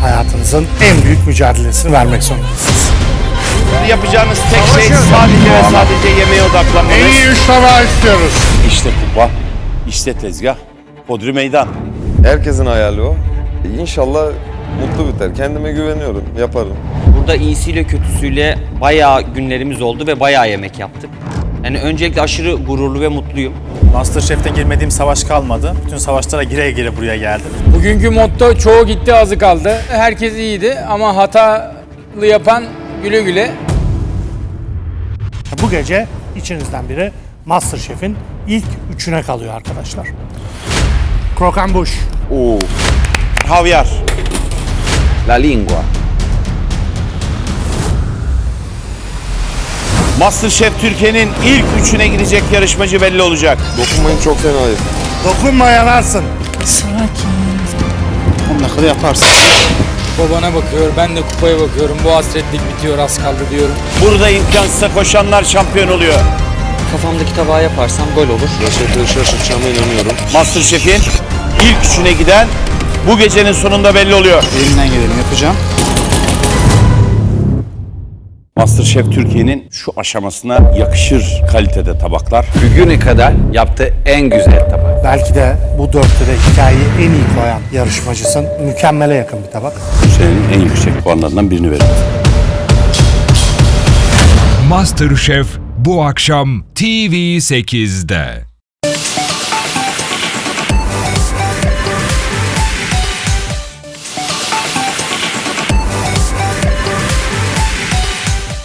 hayatınızın en büyük mücadelesini vermek zorundasınız. Yapacağınız tek şey sadece ve sadece yemeğe odaklanmanız. En iyi üç tabağı istiyoruz. İşte kupa, işte tezgah, hodri meydan. Herkesin hayali o. İnşallah mutlu biter. Kendime güveniyorum. Yaparım. Burada iyisiyle kötüsüyle bayağı günlerimiz oldu ve bayağı yemek yaptık. Yani öncelikle aşırı gururlu ve mutluyum. Masterchef'te girmediğim savaş kalmadı. Bütün savaşlara gire gire buraya geldim. Bugünkü motto çoğu gitti azı kaldı. Herkes iyiydi ama hatalı yapan güle güle. Bu gece içinizden biri Masterchef'in ilk üçüne kalıyor arkadaşlar. Bush, Oo. Havyar. La lingua. Masterchef Türkiye'nin ilk üçüne girecek yarışmacı belli olacak. Dokunmayın çok fenayım. dokunma yanarsın. Onunla yaparsın. Babana bakıyor, ben de kupaya bakıyorum. Bu hasretlik bitiyor, az kaldı diyorum. Burada imkansıza koşanlar şampiyon oluyor. Kafamdaki tabağı yaparsam gol olur. Gerçekten şaşırtacağıma inanıyorum. Masterchef'in ilk üçüne giden bu gecenin sonunda belli oluyor. Elimden geleni yapacağım. Masterchef Türkiye'nin şu aşamasına yakışır kalitede tabaklar. Bugüne kadar yaptığı en güzel tabak. Belki de bu dörtlüde hikayeyi en iyi koyan yarışmacısın. Mükemmele yakın bir tabak. Senin en yüksek puanlarından birini verin. MasterChef bu akşam TV8'de.